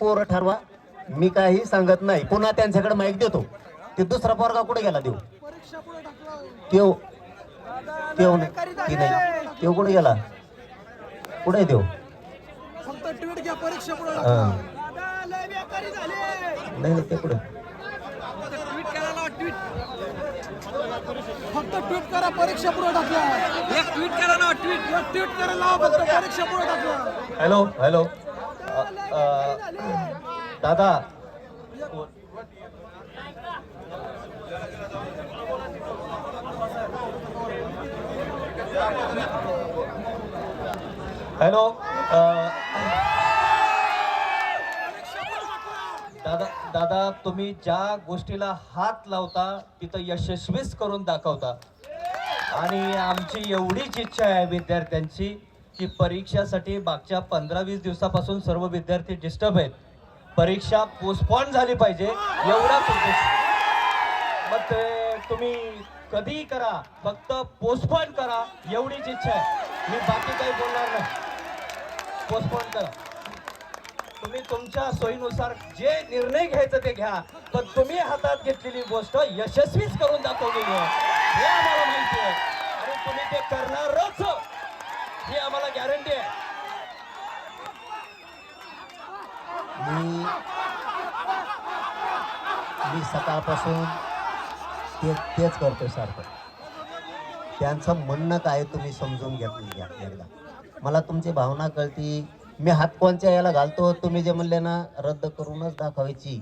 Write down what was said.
पोरं ठरवा. मी काही सांगत नाही. पुन्हा त्यांच्याकडे माईक देतो. ते दुसरा पोरगा कुठे गेला देऊ? तेव तेव नाही. तेव कुठे गेला? कुठे देऊ फक्त ट्विट घ्या परीक्षा पुढे. दादा लय बेकारी झाले. नाही ते कुठे? ट्विट करायला ट्विट. फक्त ट्विट करा परीक्षा पुढे टाकला एक ट्विट करा ना ट्विट. एक ट्विट करा लावा फक्त परीक्षा पुढे टाकला हॅलो हॅलो दादा. हॅलो दादा दादा तुम्ही ज्या गोष्टीला हात लावता तिथं यशस्वीच करून दाखवता. आणि आमची एवढीच इच्छा आहे विद्यार्थ्यांची की परीक्षासाठी मागच्या पंधरा वीस दिवसापासून सर्व विद्यार्थी डिस्टर्ब आहेत. परीक्षा पोस्टपॉन झाली पाहिजे एवढा मग ते तुम्ही कधीही करा फक्त पोस्टपॉन करा एवढीच इच्छा आहे. मी बाकी काही बोलणार नाही. पोस्टपॉन करा. तुम्ही तुमच्या सोयीनुसार जे निर्णय घ्यायचं ते घ्या पण तुम्ही हातात घेतलेली गोष्ट यशस्वीच करून दाखवलेली आहे आणि तुम्ही ते करणारच ही आम्हाला गॅरंटी आहे मी मी सकाळपासून ते तेच करतो सारखं. त्यांचं म्हणणं काय तुम्ही समजून घेतलं घ्या एकदा. मला तुमची भावना कळती. मी हात कोणच्या याला घालतो. तुम्ही जे म्हणले ना रद्द करूनच दाखवायची.